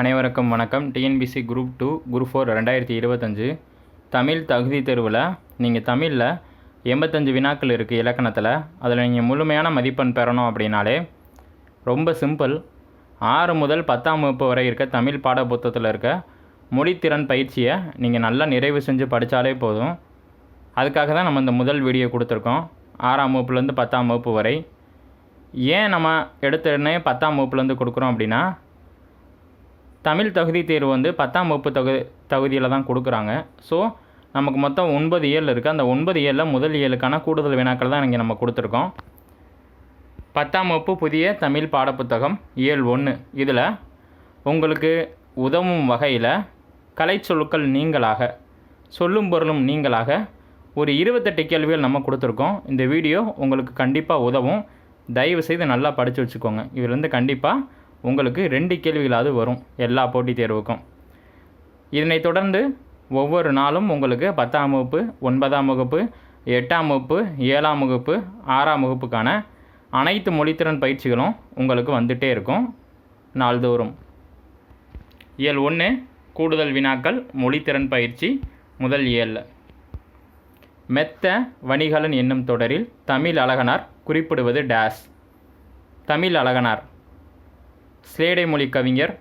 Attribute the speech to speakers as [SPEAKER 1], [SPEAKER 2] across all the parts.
[SPEAKER 1] அனைவருக்கும் வணக்கம். TNPSC group two group four ரெண்டாயிரத்தி இருபத்தஞ்சு. தமிழ் தகுதி தேர்வில் நீங்கள் தமிழில் எண்பத்தஞ்சு வினாக்கள் இருக்குது இலக்கணத்தில். அதில் நீங்கள் முழுமையான மதிப்பெண் பெறணும் அப்படின்னாலே ரொம்ப சிம்பிள் ஆறு முதல் பத்தாம் வகுப்பு வரை இருக்க தமிழ் பாட புத்தகத்தில் இருக்க மொழித்திறன் பயிற்சியை நீங்கள் நல்லா நிறைவு செஞ்சு படித்தாலே போதும். அதுக்காக தான் நம்ம இந்த முதல் வீடியோ கொடுத்துருக்கோம். ஆறாம் வகுப்புலேருந்து பத்தாம் வகுப்பு வரை. ஏன் நம்ம எடுத்த உடனே பத்தாம் வகுப்புலேருந்து கொடுக்குறோம் அப்படின்னா தமிழ் தகுதி தேர்வு வந்து பத்தாம் வகுப்பு தகுதி தகுதியில் தான் கொடுக்குறாங்க. ஸோ நமக்கு மொத்தம் ஒன்பது ஏழு இருக்குது அந்த ஒன்பது ஏழில் முதல் ஏழுக்கான கூடுதல் வினாக்கள் தான் இங்கே நம்ம கொடுத்துருக்கோம். பத்தாம் வகுப்பு புதிய தமிழ் பாடப்புத்தகம் ஏழு ஒன்று இதில் உங்களுக்கு உதவும் வகையில் கலை சொற்கள் நீங்களாக சொல்லும் பொருளும் நீங்களாக ஒரு இருபத்தெட்டு கேள்விகள் நம்ம கொடுத்துருக்கோம். இந்த வீடியோ உங்களுக்கு கண்டிப்பாக உதவும். தயவு செய்து நல்லா படித்து வச்சுக்கோங்க. இதுலேருந்து கண்டிப்பாக உங்களுக்கு ரெண்டு கேள்விகளாவது வரும் எல்லா போட்டித் தேர்வுக்கும். இதனைத் தொடர்ந்து ஒவ்வொரு நாளும் உங்களுக்கு பத்தாம் வகுப்பு ஒன்பதாம் வகுப்பு எட்டாம் வகுப்பு ஏழாம் வகுப்பு ஆறாம் வகுப்புக்கான அனைத்து மொழித்திறன் பயிற்சிகளும் உங்களுக்கு வந்துகிட்டே இருக்கும் நாள்தோறும். இயல் ஒன்று கூடுதல் வினாக்கள் மொழித்திறன் பயிற்சி முதல் இயலில் மெத்த வணிகலன் என்னும் தொடரில் தமிழ் அழகனார் குறிப்பிடுவது டேஸ் தமிழ் அழகனார். ஸ்லேடை மொழி கவிஞர்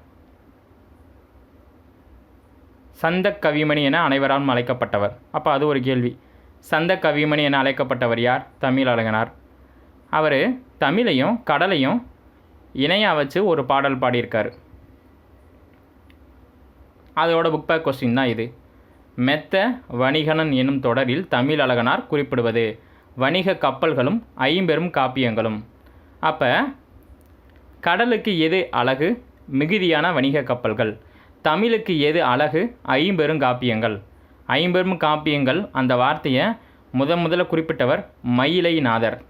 [SPEAKER 1] சந்த கவிமணி என அனைவராலும் அழைக்கப்பட்டவர். அப்போ அது ஒரு கேள்வி. சந்த கவிமணி என அழைக்கப்பட்டவர் யார்? தமிழ் அழகனார். அவர் தமிழையும் கடலையும் இணையாக வச்சு ஒரு பாடல் பாடியிருக்கார். அதோட புக் பேக் கொஸ்டின் தான் இது. மெத்த வணிகனன் என்னும் தொடரில் தமிழ் அழகனார் குறிப்பிடுவது. வணிக கப்பல்களும் ஐம்பெரும் காப்பியங்களும். அப்போ கடலுக்கு எது அழகு? மிகுதியான வணிக கப்பல்கள். தமிழுக்கு எது அழகு? ஐம்பெரும் காப்பியங்கள். ஐம்பெரும் காப்பியங்கள் அந்த வார்த்தையை முதன் முதல்ல குறிப்பிட்டவர் மயிலைநாதர்.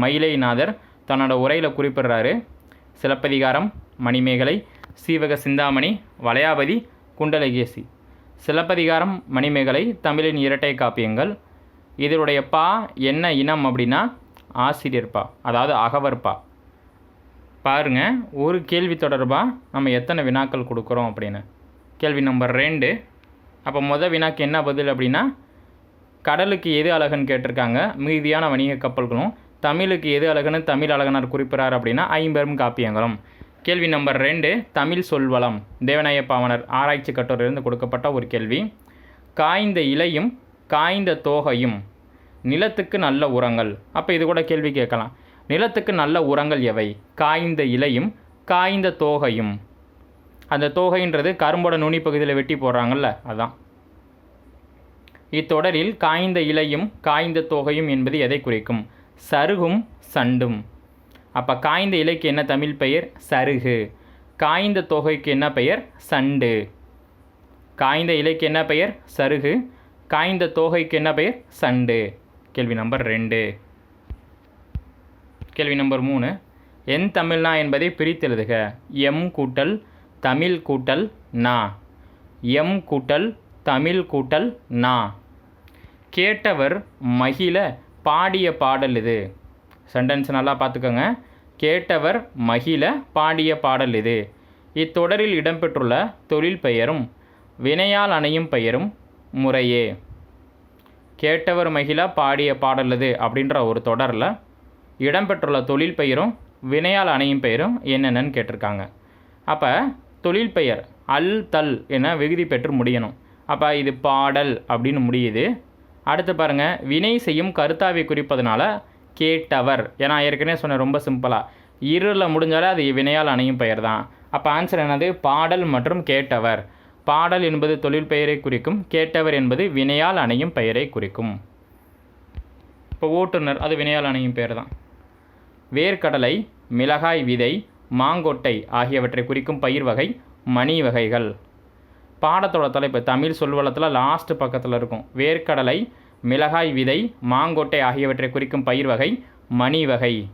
[SPEAKER 1] மயிலைநாதர் தன்னோட உரையில் குறிப்பிடுறாரு. சிலப்பதிகாரம் மணிமேகலை சீவக சிந்தாமணி வளையாபதி குண்டலகேசி. சிலப்பதிகாரம் மணிமேகலை தமிழின் இரட்டை காப்பியங்கள். இதனுடைய பா என்ன இனம் அப்படின்னா ஆசிரியர் பா அதாவது அகவர்பா பாருங்கள் பாருங்க ஒரு கேள்வி தொடர்பாக நம்ம எத்தனை வினாக்கள் கொடுக்குறோம் அப்படின்னு. கேள்வி நம்பர் ரெண்டு. அப்போ மொதல் வினாக்கு என்ன பதில் அப்படின்னா கடலுக்கு எது அழகுன்னு கேட்டிருக்காங்க? மீதியான வணிக கப்பல்களும் தமிழுக்கு எது அழகுன்னு தமிழ் அழகனார் குறிப்பிட்றார் அப்படின்னா ஐம்பெரும் காப்பியங்களும். கேள்வி நம்பர் ரெண்டு தமிழ் சொல்வளம். தேவநாய பாவனர் ஆராய்ச்சி கட்டுரையிலிருந்து கொடுக்கப்பட்ட ஒரு கேள்வி. காய்ந்த இலையும் காய்ந்த தோகையும் நிலத்துக்கு நல்ல உரங்கள். அப்போ இது கூட கேள்வி கேட்கலாம். நிலத்துக்கு நல்ல உரங்கள் எவை? காய்ந்த இலையும் காய்ந்த தோகையும். அந்த தோகைன்றது கரும்போட நுனி பகுதியில் வெட்டி போடுறாங்கல்ல அதான். இத்தொடரில் காய்ந்த இலையும் காய்ந்த தோகையும் என்பது எதை குறிக்கும்? சருகும் சண்டும். அப்போ காய்ந்த இலைக்கு என்ன தமிழ் பெயர்? சருகு. காய்ந்த தொகைக்கு என்ன பெயர்? சண்டு. காய்ந்த இலைக்கு என்ன பெயர்? சருகு. காய்ந்த தோகைக்கு என்ன பெயர்? சண்டு. கேள்வி நம்பர் ரெண்டு. கேள்வி நம்பர் மூணு. என் தமிழ்னா என்பதை பிரித்தெழுதுக. எம் கூட்டல் தமிழ் கூட்டல் நா. எம் கூட்டல் தமிழ் கூட்டல் நா. கேட்டவர் மகிழ பாடிய பாடல் இது. சென்டென்ஸ் நல்லா பார்த்துக்கோங்க. கேட்டவர் மகிழ பாடிய பாடல் இது. இத்தொடரில் இடம்பெற்றுள்ள தொழில் பெயரும் வினையால் அணையும் பெயரும் முறையே. கேட்டவர் மகிழ பாடிய பாடல் இது அப்படின்ற ஒரு தொடரில் இடம்பெற்றுள்ள தொழில் பெயரும் வினையால் அணையும் பெயரும் என்னென்னு கேட்டிருக்காங்க. அப்போ தொழில் பெயர் அல் தல் என விகுதி பெற்று முடியணும். அப்போ இது பாடல் அப்படின்னு முடியுது. அடுத்து பாருங்கள் வினை செய்யும் கருத்தாவை குறிப்பதனால கேட்டவர். ஏன்னா ஏற்கனவே சொன்னேன் ரொம்ப சிம்பிளாக இருளில் முடிஞ்சாலே அது வினையால் அணையும் பெயர் தான். அப்போ ஆன்சர் என்னது? பாடல் மற்றும் கேட்டவர். பாடல் என்பது தொழில் பெயரை குறிக்கும் கேட்டவர் என்பது வினையால் அணையும் பெயரை குறிக்கும். இப்போ ஓட்டுநர் அது வினையால் அணையும் பெயர் தான். வேர்க்கடலை மிளகாய் விதை மாங்கொட்டை ஆகியவற்றை குறிக்கும் பயிர் வகை மணி வகைகள். பாடத்தோட தலைப்பு தமிழ் சொல்வளத்தில் லாஸ்ட் பக்கத்தில் இருக்கும். வேர்க்கடலை மிளகாய் விதை மாங்கொட்டை ஆகியவற்றை குறிக்கும் பயிர் வகை மணி வகை.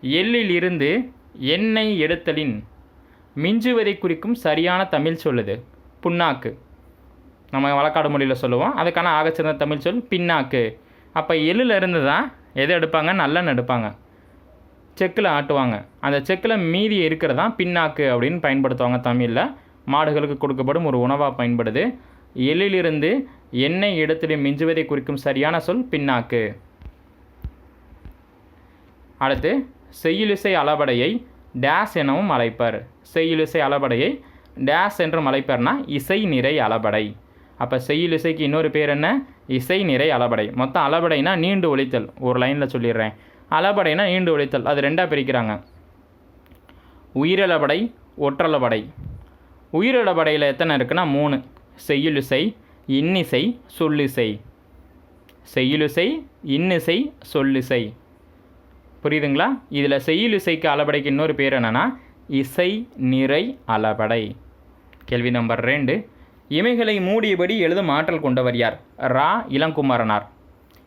[SPEAKER 1] எள்ளில் இருந்து எண்ணெய் எடுத்தலின் மிஞ்சுவதை குறிக்கும் சரியான தமிழ் சொல்லுது. புண்ணாக்கு. நம்ம வழக்காடு மொழியில் சொல்லுவோம். அதுக்கான ஆகச்சிறந்த தமிழ் சொல் பின்னாக்கு. அப்போ எள்ளில் இருந்து தான் எது எடுப்பாங்க? நல்லெண்ணெய் எடுப்பாங்க. செக்கில் ஆட்டுவாங்க. அந்த செக்கில் மீதி இருக்கிறதா பின்னாக்கு அப்படின்னு பயன்படுத்துவாங்க தமிழில். மாடுகளுக்கு கொடுக்கப்படும் ஒரு உணவாக பயன்படுது. எள்ளிலிருந்து எண்ணெய் எடுத்துட்டு மிஞ்சுவதை குறிக்கும் சரியான சொல் பின்னாக்கு. அடுத்து செய்யுளிசை அளபடையை டேஸ் எனவும் அழைப்பர். செய்யுலிசை அளபடையை டேஸ் என்றும் அழைப்பர்னா இசை நிறை அளபடை அப்போ செய்யுளிசைக்கு இன்னொரு பேர் என்ன? இசை நிறை அளபடை மொத்தம் அளபடைனா நீண்டு ஒழித்தல். ஒரு லைனில் சொல்லிடுறேன். அளபடைனா நீண்டு உழைத்தல் அது ரெண்டாக பிரிக்கிறாங்க. உயிரளபடை ஒற்றளபடை. உயிரிழபடையில் எத்தனை இருக்குன்னா மூணு. செய்யுளிசை இன்னிசை சொல்லிசை. செய்யுளிசை இன்னிசை சொல்லிசை. புரியுதுங்களா? இதில் செய்யுளிசைக்கு அளபடைக்கு இன்னொரு பேர் என்னென்னா இசை நிறை அளபடை. கேள்வி நம்பர் ரெண்டு. இமைகளை மூடியபடி எழுதும் ஆற்றல் கொண்டவர் யார்? ரா. இளங்குமரனார்.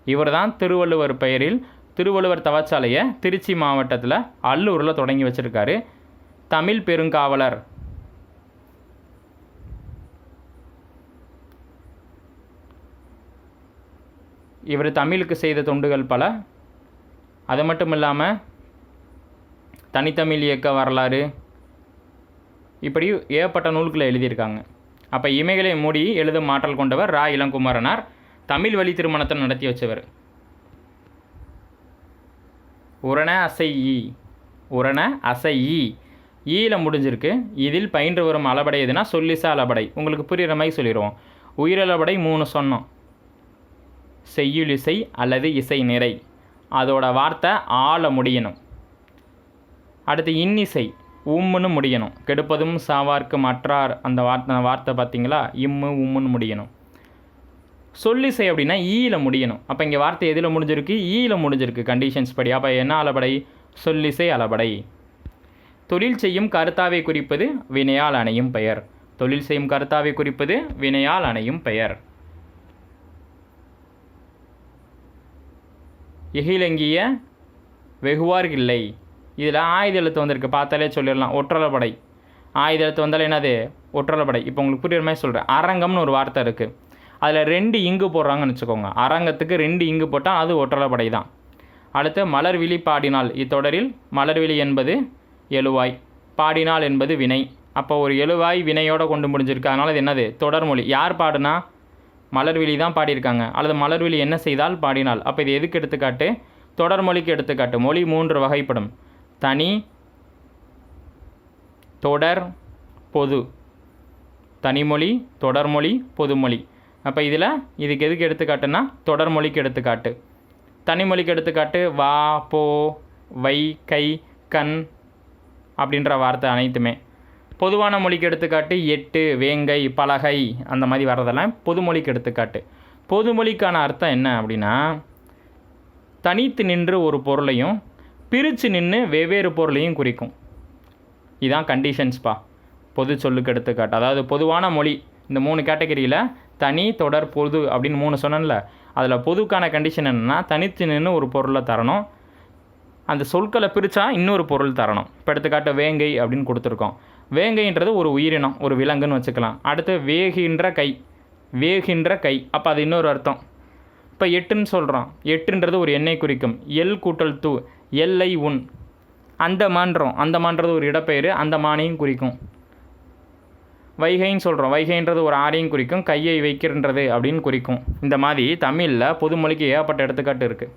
[SPEAKER 1] இவர்தான் திருவள்ளுவர் பெயரில் திருவள்ளுவர் தவச்சாலையை திருச்சி மாவட்டத்தில் அல்லூரில் தொடங்கி வச்சிருக்காரு. தமிழ் பெருங்காவலர். இவர் தமிழுக்கு செய்த தொண்டுகள் பல. அது மட்டும் இல்லாமல் தனித்தமிழ் இயக்க வரலாறு. இப்படி ஏகப்பட்ட நூல்களை எழுதியிருக்காங்க. அப்போ இமைகளை மூடி எழுதும் மாற்றல் கொண்டவர் ரா. இளங்குமரனார். தமிழ் வழி திருமணத்தை நடத்தி வச்சவர். உரண அசை ஈ உரண அசை ஈ ஈயில் முடிஞ்சிருக்கு. இதில் பயின்று வரும் அளபடை எதுனா சொல்லிசா அளபடை. உங்களுக்கு புரிகிற மாதிரி சொல்லிடுவோம் உயிரளபடை மூணு சொன்னோம். செய்யுளிசை அல்லது இசை நிறை. அதோட வார்த்தை ஆள முடியணும். அடுத்து இன்னிசை. உம்முன்னு முடியணும். கெடுப்பதும் சாவார்க்கு மற்றார் அந்த வார்த்தை வார்த்தை பார்த்தீங்களா? இம்மு உம்முன்னு முடியணும். சொல்லிசை அப்படின்னா ஈயில் முடியணும். அப்போ இங்கே வார்த்தை எதில் முடிஞ்சிருக்கு? ஈயில் முடிஞ்சிருக்கு கண்டிஷன்ஸ் படி. அப்போ என்ன அளபடை? சொல்லிசை அளபடை. தொழில் செய்யும் கருத்தாவை குறிப்பது வினையால் அணையும் பெயர். தொழில் செய்யும் கருத்தாவை குறிப்பது வினையால் அணையும் பெயர். எகிலங்கிய வெகுவார் இல்லை. இதில் ஆயுத எழுத்து வந்திருக்கு. பார்த்தாலே சொல்லிடலாம். ஒற்றலப்படை ஆயுத எழுத்து வந்தாலே என்னது? ஒற்றலப்படை இப்போ உங்களுக்கு புரியுற மாதிரி சொல்கிறேன் அரங்கம்னு ஒரு வார்த்தை இருக்குது அதில் ரெண்டு இங்கு போடுறாங்கன்னு வச்சுக்கோங்க. அரங்கத்துக்கு ரெண்டு இங்கு போட்டால் அது ஒற்றலப்படை தான். அடுத்து மலர்விழி பாடினாள் இத்தொடரில் மலர்விழி என்பது எழுவாய் பாடினாள் என்பது வினை. அப்போ ஒரு எழுவாய் வினையோடு கொண்டு முடிஞ்சிருக்கு. அதனால் இது என்னது? தொடர்மொழி யார் பாடுனா? மலர்விழி தான் பாடியிருக்காங்க. அல்லது மலர்விழி என்ன செய்தால் பாடினாள் அப்போ இது எதுக்கு எடுத்துக்காட்டு? தொடர்மொழிக்கு எடுத்துக்காட்டு. மொழி மூன்று வகைப்படும். தனி தொடர் பொது. தனிமொழி தொடர்மொழி பொதுமொழி. அப்போ இதில் இதுக்கு எதுக்கு எடுத்துக்காட்டுன்னா தொடர்மொழிக்கு எடுத்துக்காட்டு. தனிமொழிக்கு எடுத்துக்காட்டு வா போ வை கை கண் அப்படின்ற வார்த்தை அனைத்துமே. பொதுவான மொழிக்கு எடுத்துக்காட்டு எட்டு வேங்கை பலகை அந்த மாதிரி வர்றதெல்லாம் பொதுமொழிக்கு எடுத்துக்காட்டு. பொதுமொழிக்கான அர்த்தம் என்ன அப்படின்னா தனித்து நின்று ஒரு பொருளையும் பிரித்து நின்று வெவ்வேறு பொருளையும் குறிக்கும். இதான் கண்டிஷன்ஸ்ப்பா பொது சொல்லுக்கு எடுத்துக்காட்டு. அதாவது பொதுவான மொழி இந்த மூணு கேட்டகரியில் தனி தொடர் பொது அப்படின்னு மூணு சொன்னேன்ல. அதில் பொதுக்கான கண்டிஷன் என்னென்னா தனித்து நின்று ஒரு பொருளை தரணும். அந்த சொற்களை பிரித்தா இன்னொரு பொருள் தரணும். இப்போ எடுத்துக்காட்ட வேங்கை அப்படின்னு கொடுத்துருக்கோம். வேங்கைன்றது ஒரு உயிரினம் ஒரு விலங்குன்னு வச்சுக்கலாம். அடுத்து வேகின்ற கை வேகின்ற கை. அப்போ அது இன்னொரு அர்த்தம். இப்போ எட்டுன்னு சொல்கிறோம் எட்டுன்றது ஒரு எண்ணெய் குறிக்கும். எல் கூட்டல் தூ எல்லை உன். அந்த மான்றம் அந்த மான்றது ஒரு இடப்பெயர் அந்த மானையும் குறிக்கும். வைகைன்னு சொல்கிறோம் வைகைன்றது ஒரு ஆரையும் குறிக்கும் கையை வைக்கின்றது அப்படின்னு குறிக்கும். இந்த மாதிரி தமிழில் பொதுமொழிக்கு ஏகப்பட்ட எடுத்துக்காட்டு இருக்குது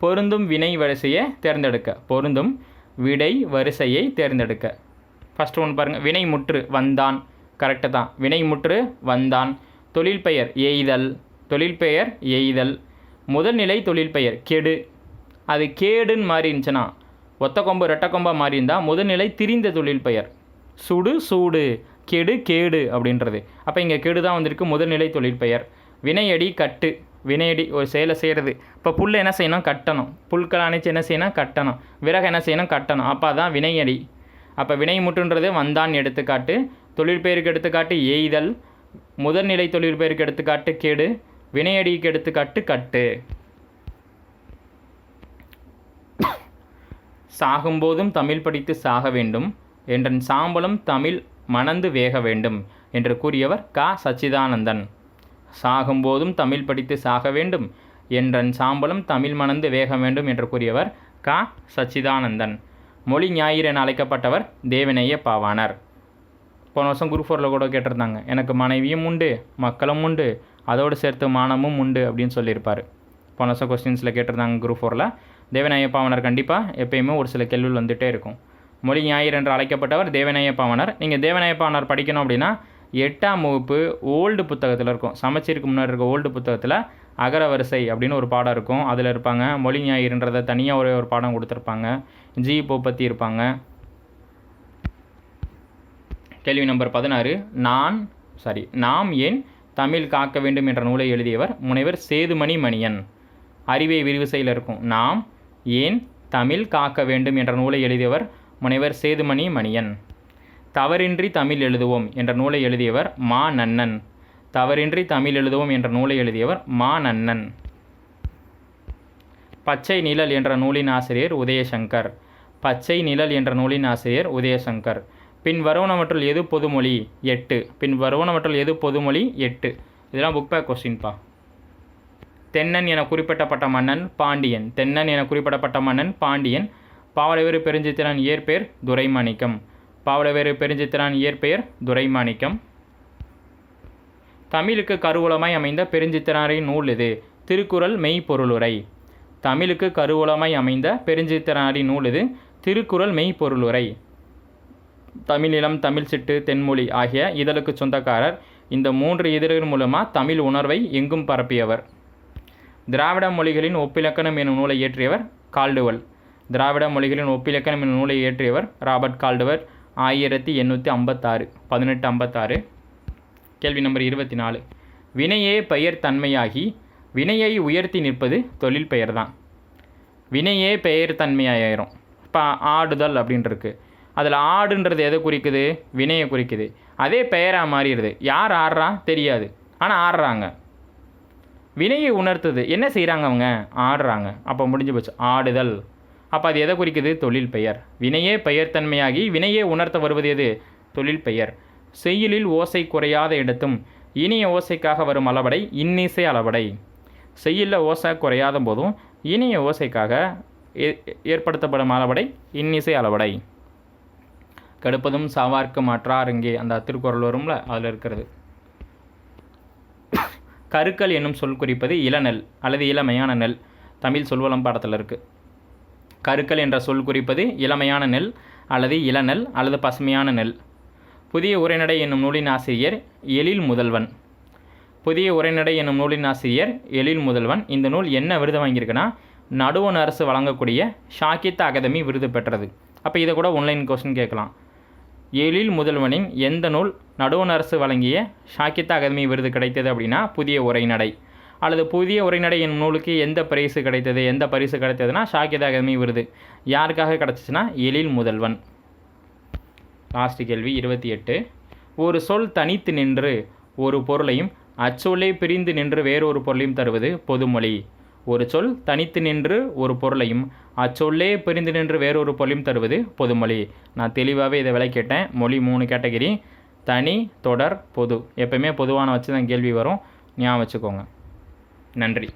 [SPEAKER 1] பொருந்தும் வினை வரிசையை தேர்ந்தெடுக்க. பொருந்தும் விடை வரிசையை தேர்ந்தெடுக்க. ஃபஸ்ட் ஒன்று பாருங்கள் வினை முற்று வந்தான். கரெக்டு தான். வினை முற்று வந்தான். தொழில் பெயர் எய்தல். தொழில் பெயர் எய்தல். முதல்நிலை தொழில் பெயர் கெடு. அது கேடுன்னு மாறி இருந்துச்சுன்னா ஒத்த கொம்பு ரெட்ட கொம்பா மாறி இருந்தால் முதல்நிலை திரிந்த தொழில் பெயர். சுடு சூடு கெடு கேடு அப்படின்றது. அப்போ இங்கே கெடு தான் வந்திருக்கு முதல்நிலை தொழில் பெயர். வினையடி கட்டு. வினையடி ஒரு செயலை செய்கிறது இப்போ புல் என்ன செய்யணும்? கட்டணும். புல்கள் அணைச்சி என்ன செய்யணும்? கட்டணும். விறகு என்ன செய்யணும்? கட்டணும். அப்போ அதான் வினையடி. அப்போ வினை முட்டுன்றது வந்தான் எடுத்துக்காட்டு தொழிற்பெயருக்கு எடுத்துக்காட்டு எய்தல் முதல்நிலை தொழிற்பெயருக்கு எடுத்துக்காட்டு கேடு வினையடிக்கு எடுத்துக்காட்டு கட்டு. சாகும்போதும் தமிழ் படித்து சாக வேண்டும். என்றன் சாம்பலும் தமிழ் மணந்து வேக வேண்டும் என்று கூறியவர் கா. சச்சிதானந்தன். சாகும்போதும் தமிழ் படித்து சாக வேண்டும் என்றன் சாம்பலும் தமிழ் மணந்து வேக வேண்டும் என்று கூறியவர் க. சச்சிதானந்தன். மொழி ஞாயிறு என அழைக்கப்பட்டவர் தேவநேய பாவாணர் போன வருஷம் குரூப் ஃபோரில் கூட கேட்டிருந்தாங்க எனக்கு மனைவியும் உண்டு மக்களும் உண்டு அதோடு சேர்த்து மானமும் உண்டு அப்படின்னு சொல்லியிருப்பார். போன வருஷம் கொஸ்டின்ஸில் கேட்டிருந்தாங்க குரூப் ஃபோரில் தேவநாய பாவனர் கண்டிப்பாக எப்பயுமே ஒரு சில கேள்விகள் வந்துகிட்டே இருக்கும். மொழி ஞாயிறு என்று அழைக்கப்பட்டவர் தேவநாய பாவனர் நீங்கள் தேவநாய பாவனர் படிக்கணும் அப்படின்னா எட்டாம் வகுப்பு ஓல்டு புத்தகத்தில் இருக்கும். சமச்சீருக்கு முன்னாடி இருக்க ஓல்டு புத்தகத்தில் அகர வரிசை அப்படின்னு ஒரு பாடம் இருக்கும். அதில் இருப்பாங்க. மொழி ஞாயிறுன்றதை தனியாக ஒரே ஒரு பாடம் கொடுத்துருப்பாங்க. ஜி இப்போ இருப்பாங்க. கேள்வி நம்பர் பதினாறு. நான் சாரி நாம் ஏன் தமிழ் காக்க வேண்டும் என்ற நூலை எழுதியவர் முனைவர் சேதுமணி மணியன். அறிவை விரிவு செய்யல இருக்கும். நாம் ஏன் தமிழ் காக்க வேண்டும் என்ற நூலை எழுதியவர் முனைவர் சேதுமணி மணியன். தவறின்றி தமிழ் எழுதுவோம் என்ற நூலை எழுதியவர் மா நன்னன். தவறின்றி தமிழ் எழுதுவோம் என்ற நூலை எழுதியவர் மா நன்னன். பச்சை நிழல் என்ற நூலின் ஆசிரியர் உதயசங்கர். பச்சை நிழல் என்ற நூலின் ஆசிரியர் உதயசங்கர். பின் வருவனவற்றுள் எது பொதுமொழி எட்டு. பின் வருவனவற்றுள் எது பொதுமொழி எட்டு. இதெல்லாம் புக் பேக் கொஸ்டின்ப்பா தென்னன் என குறிப்பிடப்பட்ட மன்னன் பாண்டியன். தென்னன் என குறிப்பிடப்பட்ட மன்னன் பாண்டியன். பாவலவேறு பெருஞ்சித்திரன் இயற்பெயர் துரைமாணிக்கம். பாவலவேறு பெருஞ்சித்திரன் இயற்பெயர் துரைமாணிக்கம். தமிழுக்கு கருவூலமாய் அமைந்த பெருஞ்சித்திரனாரின் நூல் இது. திருக்குறள் மெய்ப்பொருளுரை. தமிழுக்கு கருவூலமாய் அமைந்த பெருஞ்சித்திரனாரின் நூல் இது. திருக்குறள் மெய்ப்பொருளுரை. தமிழிலம் தமிழ் சிட்டு தென்மொழி ஆகிய இதழுக்கு சொந்தக்காரர். இந்த மூன்று இதழ்கள் மூலமாக தமிழ் உணர்வை எங்கும் பரப்பியவர். திராவிட மொழிகளின் ஒப்பிலக்கணம் எனும் நூலை இயற்றியவர் கால்டுவல். திராவிட மொழிகளின் ஒப்பிலக்கணம் எனும் நூலை இயற்றியவர் ராபர்ட் கால்டுவர். ஆயிரத்தி எண்ணூற்றி ஐம்பத்தாறு பதினெட்டு ஐம்பத்தாறு. கேள்வி நம்பர் இருபத்தி நாலு வினையே பெயர் தன்மையாகி வினையை உயர்த்தி நிற்பது தொழில் பெயர் தான் வினையே பெயர் தன்மையாயிரும். இப்போ ஆடுதல் அப்படின்றிருக்கு அதில் ஆடுன்றது எதை குறிக்குது? வினையை குறிக்குது. அதே பெயராக மாறிடுது. யார் ஆடுறா? தெரியாது. ஆனால் ஆடுறாங்க. வினையை உணர்த்துது. என்ன செய்கிறாங்க அவங்க? ஆடுறாங்க. அப்போ முடிஞ்சு போச்சு. ஆடுதல். அப்போ அது எதை குறிக்குது? தொழில் பெயர். வினையே பெயர் தன்மையாகி வினையே உணர்த்த வருவது எது? தொழில் பெயர். செய்யுளில் ஓசை குறையாத இடத்தும் இனிய ஓசைக்காக வரும் அளவடை இன்னிசை அளவடை. செய்யுளில் ஓசை குறையாத போதும் இனிய ஓசைக்காக ஏ- ஏற்படுத்தப்படும் அளவடை இன்னிசை அளவடை. கடுப்பதும் சாவார்க்கு மாற்றார் இங்கே அந்த திருக்குறள் வரும்ல அதில் இருக்கிறது. கருக்கள் என்னும் சொல் குறிப்பது இளநெல் அல்லது இளமையான நெல். தமிழ் சொல்வளம் பாடத்தில் இருக்குது கருக்கள் என்ற சொல் குறிப்பது இளமையான நெல் அல்லது இளநெல் அல்லது பசுமையான நெல். புதிய உரைநடை என்னும் நூலின் ஆசிரியர் எழில் முதல்வன். புதிய உரைநடை என்னும் நூலின் ஆசிரியர் எழில் முதல்வன். இந்த நூல் என்ன விருது வாங்கியிருக்குன்னா நடுவண் அரசு வழங்கக்கூடிய ஷாக்கித்த அகாதமி விருது பெற்றது. அப்போ இதை கூட ஒன்லைன் கொஸ்டின் கேட்கலாம். எழில் முதல்வனின் எந்த நூல் நடுவண் அரசு வழங்கிய ஷாக்கித்த அகாதமி விருது கிடைத்தது அப்படின்னா புதிய உரைநடை அல்லது புதிய உரைநடை என் நூலுக்கு எந்த பரிசு கிடைத்தது எந்த பரிசு கிடைத்ததுன்னா ஷாக்கித்த அகாதமி விருது. யாருக்காக கிடச்சிச்சுன்னா எழில் முதல்வன். லாஸ்ட் கேள்வி இருபத்தி எட்டு. ஒரு சொல் தனித்து நின்று ஒரு பொருளையும் அச்சொல்லே பிரிந்து நின்று வேறொரு பொருளையும் தருவது பொதுமொழி. ஒரு சொல் தனித்து நின்று ஒரு பொருளையும் அச்சொல்லே பிரிந்து நின்று வேறொரு பொருளையும் தருவது பொதுமொழி. நான் தெளிவாகவே இதை விளக்கிட்டேன் மொழி மூணு கேட்டகரி. தனி தொடர் பொது. எப்பயுமே பொதுவான வச்சு தான் கேள்வி வரும். ஞாபகம் வச்சுக்கோங்க. நன்றி.